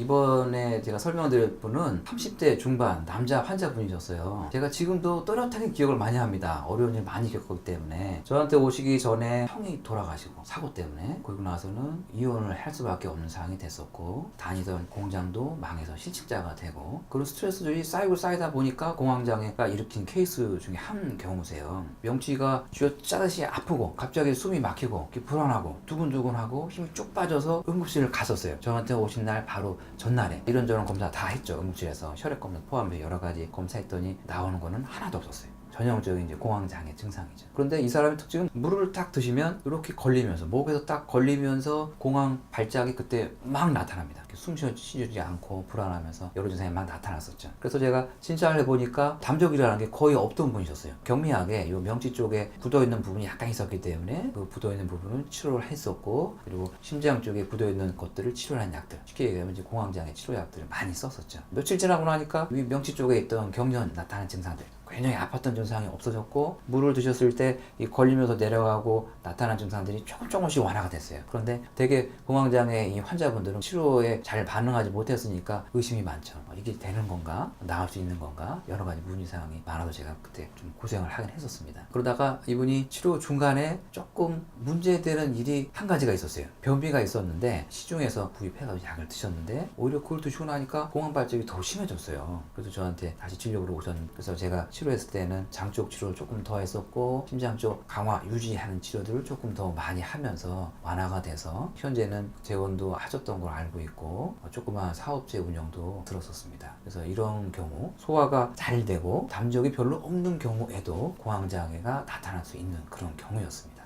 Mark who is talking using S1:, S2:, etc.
S1: 이번에 제가 설명드릴 분은 30대 중반 남자 환자분이셨어요. 제가 지금도 또렷하게 기억을 많이 합니다. 어려운 일 많이 겪었기 때문에 저한테 오시기 전에 형이 돌아가시고 사고 때문에 그리고 나서는 이혼을 할 수밖에 없는 상황이 됐었고 다니던 공장도 망해서 실직자가 되고 그런 스트레스들이 쌓이고 쌓이다 보니까 공황장애가 일으킨 케이스 중에 한 경우세요. 명치가 쥐어짜듯이 아프고 갑자기 숨이 막히고 불안하고 두근두근하고 힘이 쭉 빠져서 응급실을 갔었어요. 저한테 오신 날 바로 전날에 이런저런 검사 다 했죠. 응급실에서 혈액 검사 포함해 여러 가지 검사했더니 나오는 거는 하나도 없었어요. 전형적인 이제 공황장애 증상이죠. 그런데 이 사람의 특징은 물을 딱 드시면 이렇게 걸리면서 목에서 딱 걸리면서 공황 발작이 그때 막 나타납니다. 숨 쉬지 않고 불안하면서 여러 증상이 막 나타났었죠. 그래서 제가 진찰을 해보니까 담적이라는 게 거의 없던 분이셨어요. 경미하게 이 명치 쪽에 굳어 있는 부분이 약간 있었기 때문에 그 굳어 있는 부분을 치료를 했었고 그리고 심장 쪽에 굳어 있는 것들을 치료한 약들 쉽게 얘기하면 이제 공황장애 치료약들을 많이 썼었죠. 며칠 지나고 나니까 이 명치 쪽에 있던 경련 나타나는 증상들 굉장히 아팠던 증상이 없어졌고 물을 드셨을 때 이 걸리면서 내려가고 나타난 증상들이 조금 조금씩 완화가 됐어요. 그런데 되게 공황장애 이 환자분들은 치료에 잘 반응하지 못했으니까 의심이 많죠. 어, 이게 되는 건가? 나을 수 있는 건가? 여러 가지 문의 사항이 많아서 제가 그때 좀 고생을 하긴 했었습니다. 그러다가 이분이 치료 중간에 조금 문제되는 일이 한 가지가 있었어요. 변비가 있었는데 시중에서 구입해서 약을 드셨는데 오히려 그걸 드시고 나니까 공황 발작이 더 심해졌어요. 그래서 저한테 다시 진료로 오셨는데 그래서 제가 치료했을 때는 장 쪽 치료를 조금 더 했었고 심장 쪽 강화 유지하는 치료들을 조금 더 많이 하면서 완화가 돼서 현재는 재원도 하셨던 걸 알고 있고 어, 조그마한 사업체 운영도 들었었습니다. 그래서 이런 경우 소화가 잘 되고 담적이 별로 없는 경우에도 공황장애가 나타날 수 있는 그런 경우였습니다.